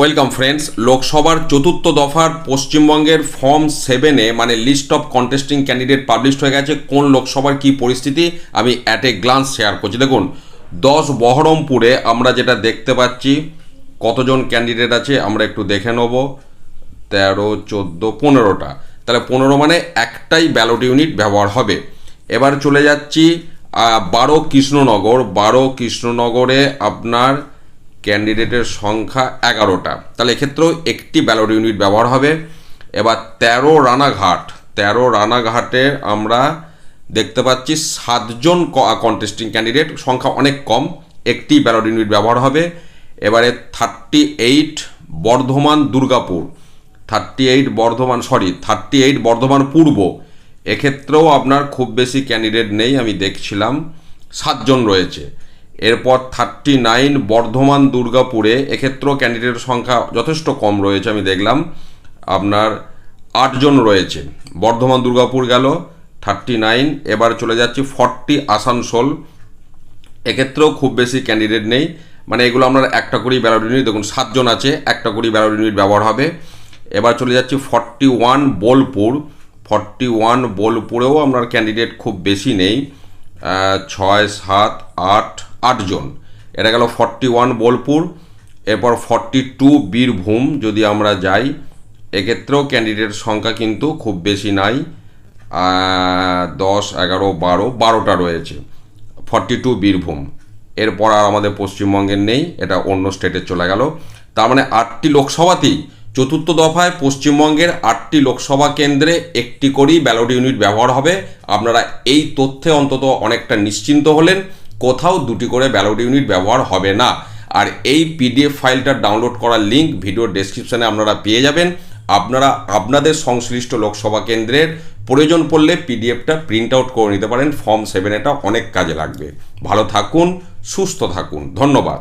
Welcome friends লোকসভার চতুর্থ দফার পশ্চিমবঙ্গের ফর্ম সেভেনে মানে list of contesting candidate published হয়ে গেছে। কোন লোকসভার কি পরিস্থিতি? আমি অ্যাট এ গ্লান্স শেয়ার করছি। দেখুন, দশ বহরমপুরে আমরা যেটা দেখতে পাচ্ছি, কতজন ক্যান্ডিডেট আছে আমরা একটু দেখে নেব। তেরো, চোদ্দ, পনেরোটা। তাহলে পনেরো মানে একটাই ব্যালট ইউনিট ব্যবহার হবে। এবার চলে যাচ্ছি বারো কৃষ্ণনগর। বারো কৃষ্ণনগরে আপনার ক্যান্ডিডেটের সংখ্যা এগারোটা। তাহলে এক্ষেত্রেও একটি ব্যালট ইউনিট ব্যবহার হবে। এবার তেরো রানাঘাট। তেরো রানাঘাটে আমরা দেখতে পাচ্ছি সাতজন কন্টেস্টিং ক্যান্ডিডেট সংখ্যা অনেক কম। একটি ব্যালট ইউনিট ব্যবহার হবে। এবারে thirty eight Bardhaman Durgapur. Thirty eight Bardhaman sorry thirty eight Bardhaman Purba. এক্ষেত্রেও আপনার খুব বেশি ক্যান্ডিডেট নেই, আমি দেখছিলাম। সাতজন রয়েছে। এরপর থার্টি নাইন বর্ধমান, দুর্গাপুরে এক্ষেত্রেও ক্যান্ডিডেটের সংখ্যা যথেষ্ট কম রয়েছে, আমি দেখলাম। আপনার আটজন রয়েছে। বর্ধমান, দুর্গাপুর গেল থার্টি নাইন এবার চলে যাচ্ছি ফর্টি আসানসোল। এক্ষেত্রেও খুব বেশি ক্যান্ডিডেট নেই। মানে এগুলো আপনার একটা করেই ব্যালট ইউনিট দেখুন, সাতজন আছে, একটা করেই ব্যালট ইউনিট ব্যবহার হবে। এবার চলে যাচ্ছি forty one Bolpur. Forty one বোলপুরেও আপনার ক্যান্ডিডেট খুব বেশি নেই। ছয়, সাত, আট আটজন। এটা গেল ফর্টি ওয়ান বোলপুর, এরপর ফর্টি টু বীরভূম যদি আমরা যাই, এক্ষেত্রেও ক্যান্ডিডেট সংখ্যা কিন্তু খুব বেশি নাই। দশ, এগারো, বারো, বারোটা রয়েছে। Forty two Birbhum. এরপর আর আমাদের পশ্চিমবঙ্গের নেই, এটা অন্য স্টেটে চলে গেল। তার মানে আটটি লোকসভাতেই চতুর্থ দফায় পশ্চিমবঙ্গের আটটি লোকসভা কেন্দ্রে একটি করেই ব্যালট ইউনিট ব্যবহার হবে। আপনারা এই তথ্যে অন্তত অনেকটা নিশ্চিন্ত হলেন। কোথাও দুটি করে ব্যালট ইউনিট ব্যবহার হবে না। আর এই পিডিএফ ফাইলটা ডাউনলোড করার লিঙ্ক ভিডিও ডেসক্রিপশানে আপনারা পেয়ে যাবেন। আপনারা আপনাদের সংশ্লিষ্ট লোকসভা কেন্দ্রের প্রয়োজন পড়লে পিডিএফটা প্রিন্ট আউট করে নিতে পারেন। ফর্ম সেভেন এটা অনেক কাজে লাগবে। ভালো থাকুন, সুস্থ থাকুন। ধন্যবাদ।